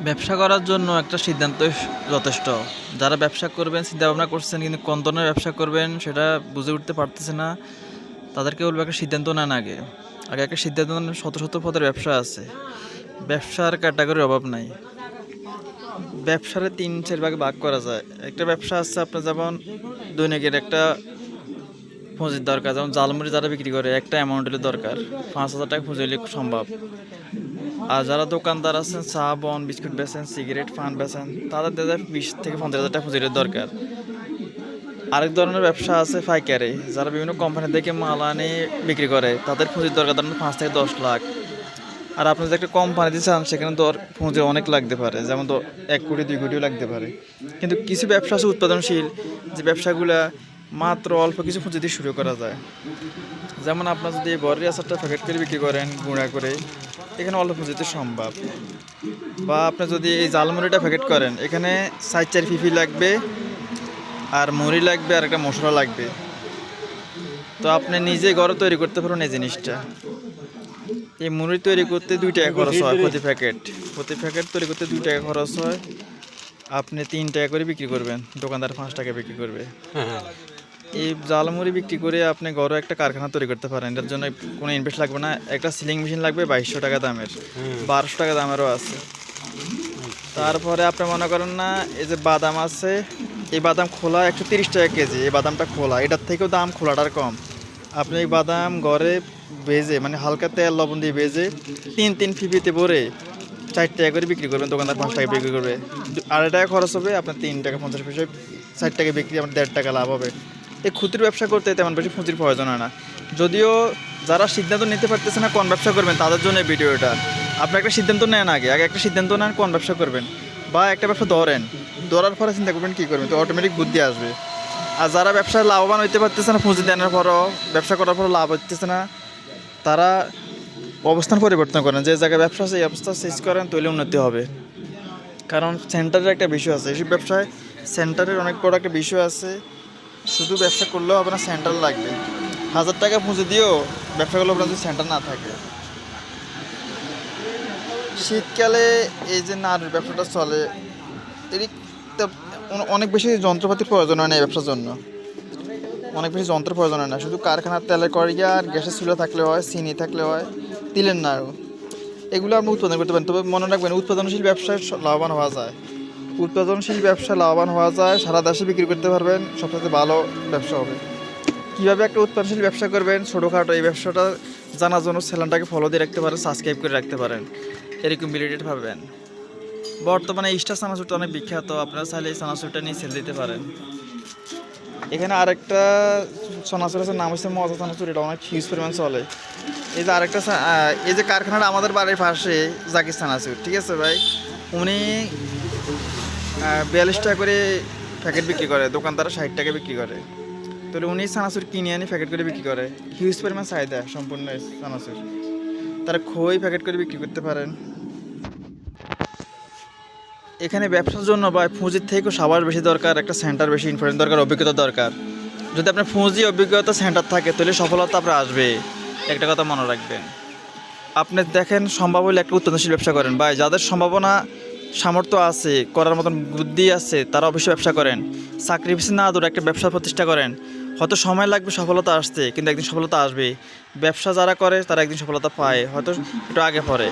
ব্যবসা করার জন্য একটা সিদ্ধান্ত যথেষ্ট। যারা ব্যবসা করবেন চিন্তা ভাবনা করছেন, কিন্তু কোন ধরনের ব্যবসা করবেন সেটা বুঝে উঠতে পারতেছে না। তাদেরকে বলব একটা সিদ্ধান্ত নেন আগে। আগে একটা সিদ্ধান্ত নেন শত শত পদের ব্যবসা আছে। ব্যবসার ক্যাটাগরির অভাব নাই। ব্যবসারে তিন চার ভাগে ভাগ করা যায়। একটা ব্যবসা আছে আপনার যেমন দৈনিকের একটা পুঁজির দরকার, যেমন জালমুড়ি যারা বিক্রি করে, একটা অ্যামাউন্ট হলে দরকার। পাঁচ হাজার টাকা পুঁজি হলে সম্ভব। আর যারা দোকানদার আছেন, চা, বন, বিস্কুট বেচেন সিগারেট পান বেচেন, তাদের তাদের বিশ থেকে পঞ্চাশ হাজার টাকা পুঁজির দরকার। আরেক ধরনের ব্যবসা আছে পাইকারি। যারা বিভিন্ন কোম্পানি থেকে মাল আনে, বিক্রি করে, তাদের পুঁজির দরকার ধরেন পাঁচ থেকে দশ লাখ। আর আপনি যদি একটা কোম্পানিতে চান, সেখানে দর পুঁজি অনেক লাগতে পারে। যেমন তো এক কোটি, দুই কোটিও লাগতে পারে। কিন্তু কিছু ব্যবসা আছে উৎপাদনশীল, যে ব্যবসাগুলা মাত্র অল্প কিছু পুঁজি দিয়ে শুরু করা যায়। যেমন আপনার যদি বরের আচারটা প্যাকেট করে বিক্রি করেন, গুঁড়া করে, এখানে অল্প পুঁজিতে সম্ভব। বা আপনি যদি এই জালমুড়িটা প্যাকেট করেন, এখানে সাইড চার ফিফি লাগবে আর মুড়ি লাগবে আর একটা মশলা লাগবে। তো আপনি নিজে ঘরে তৈরি করতে পারেন এই জিনিসটা। এই মুড়ি তৈরি করতে দুই টাকা খরচ হয় প্রতি প্যাকেট প্রতি প্যাকেট তৈরি করতে দুই টাকা খরচ হয়। আপনি তিন টাকা করে বিক্রি করবেন, দোকানদার পাঁচ টাকা বিক্রি করবে। এই জালমুড়ি বিক্রি করে আপনি ঘরে একটা কারখানা তৈরি করতে পারেন এটার জন্য কোনো ইনভেস্ট লাগবে না। একটা সিলিং মেশিন লাগবে বাইশশো টাকা দামের বারোশো টাকা দামেরও আছে। তারপরে আপনি মনে করেন না এই যে বাদাম আছে এই বাদাম খোলা একশো তিরিশ টাকা কেজি এই বাদামটা খোলা এটার থেকেও দাম খোলাটার কম। আপনি এই বাদাম ঘরে ভেজে মানে হালকা তেল লবণ দিয়ে ভেজে তিন তিন ফিফিতে ভরে চার টাকা করে বিক্রি করবেন দোকানদার পাঁচ টাকা বিক্রি করবে। আড়াই টাকা খরচ হবে আপনার তিন টাকা পঞ্চাশ পয়সা ষাট টাকা বিক্রি আপনার দেড় টাকা লাভ হবে। এই ক্ষুদ্র ব্যবসা করতে তেমন বেশি পুঁজির প্রয়োজন হয় না। যদিও যারা সিদ্ধান্ত নিতে পারতেছে না কোন ব্যবসা করবেন তাদের জন্য এই ভিডিওটা। আপনি একটা সিদ্ধান্ত নেন আগে আগে একটা সিদ্ধান্ত নেন কোন ব্যবসা করবেন। বা একটা ব্যবসা ধরেন, ধরার পরে চিন্তা করবেন কী করবেন, তো অটোমেটিক বুদ্ধি আসবে। আর যারা ব্যবসায় লাভবান হইতে পারতেছে না, পুঁজি দেওয়ার পরও, ব্যবসা করার পরও লাভ হইতেছে না, তারা অবস্থান পরিবর্তন করেন। যে জায়গায় ব্যবসা আছে, এই অবস্থা চেঞ্জ করেন তৈলে উন্নতি হবে। কারণ সেন্টারের একটা বিষয় আছে এইসব ব্যবসায় সেন্টারের অনেক বড় একটা বিষয় আছে। শুধু ব্যবসা করলেও আপনার সেন্টার লাগবে। হাজার টাকা পুঁজি দিয়েও ব্যবসা করলে আপনার যদি সেন্টার না থাকে। শীতকালে এই যে নাড়ুর ব্যবসাটা চলে এরই অনেক বেশি যন্ত্রপাতির প্রয়োজন হয় না এই ব্যবসার জন্য। অনেক বেশি যন্ত্র প্রয়োজন হয় না। শুধু কারখানার তেলের কড়িয়া আর গ্যাসের চুলা থাকলে হয়, চিনি থাকলে হয়, তিলের নাড়ু। এগুলো আপনি উৎপাদন করতে পারেন। তবে মনে রাখবেন, উৎপাদনশীল ব্যবসায় লাভবান হওয়া যায়। উৎপাদনশীল ব্যবসা লাভবান হওয়া যায়, সারা দেশে বিক্রি করতে পারবেন সবথেকে ভালো ব্যবসা হবে। কীভাবে একটা উৎপাদনশীল ব্যবসা করবেন? ছোটোখাটো এই ব্যবসাটা জানার জন্য চ্যানেলটাকে ফলো দিয়ে রাখতে পারেন সাবস্ক্রাইব করে রাখতে পারেন। এরকম রিলেটেড পাবেন বর্তমানে ইস্টার চানাচুরটা অনেক বিখ্যাত, আপনারা চাইলে এই চানাচুরটা নিয়ে সেল দিতে পারেন। এখানে আরেকটা চানাচুর আছে, নাম হচ্ছে মজা চানাচুর এটা অনেক হিউজ পরিমাণ চলে। এই যে আরেকটা এই যে কারখানাটা আমাদের বাড়ির পাশে জাকির চানাচুর ঠিক আছে ভাই? উনি বিয়াল্লিশ টাকা করে প্যাকেট বিক্রি করে দোকানদার ষাট টাকা বিক্রি করে। তাহলে উনি সানাসুর কিনে আনি প্যাকেট করে বিক্রি করে। হিউজ পরিমাণ চাহিদা, সম্পূর্ণ সানাসুর তারা খই প্যাকেট করে বিক্রি করতে পারেন। এখানে ব্যবসার জন্য বা পুঁজির থেকেও সবার বেশি দরকার, একটা সেন্টার বেশি ইনফ্লুয়েন্স দরকার, অভিজ্ঞতা দরকার। যদি আপনার পুঁজি, অভিজ্ঞতা সেন্টার থাকে, তাহলে সফলতা আপনার আসবে। একটা কথা মনে রাখবেন। আপনি দেখেন সম্ভব হলে একটা উৎপাদনশীল ব্যবসা করেন। বা যাদের সম্ভাবনা সামর্থ্য আছে, করার মতন বুদ্ধি আছে, তারা অবশ্যই ব্যবসা করেন। পিছিয়ে না দৌড়ে একটা ব্যবসা প্রতিষ্ঠা করেন। হয়তো সময় লাগবে সফলতা আসতে, কিন্তু একদিন সফলতা আসবে ব্যবসা যারা করে, তারা একদিন সফলতা পায়, হয়তো একটু আগে পরে।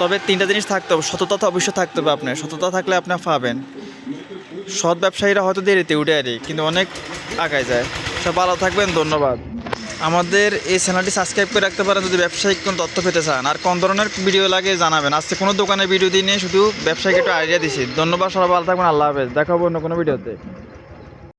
তবে তিনটা জিনিস থাকতে হবে, সততা তো অবশ্যই থাকতে হবে আপনার। সততা থাকলে আপনি পাবেন। সৎ ব্যবসায়ীরা হয়তো দেরিতে উঠে আরে কিন্তু অনেক আগায় যায়। সব ভালো থাকবেন, ধন্যবাদ। আমাদের এই চ্যানেলটি সাবস্ক্রাইব করে রাখতে পারেন যদি ব্যবসায়িক কোনো তথ্য পেতে চান। আর কোন ধরনের ভিডিও লাগে জানাবেন। আজকে কোনো দোকানে ভিডিও দিয়ে নিয়ে শুধু ব্যবসায়িক একটু আইডিয়া দিছি। ধন্যবাদ, সবাই ভালো থাকবেন, আল্লাহ হাফেজ। দেখাবো অন্য কোনো ভিডিওতে।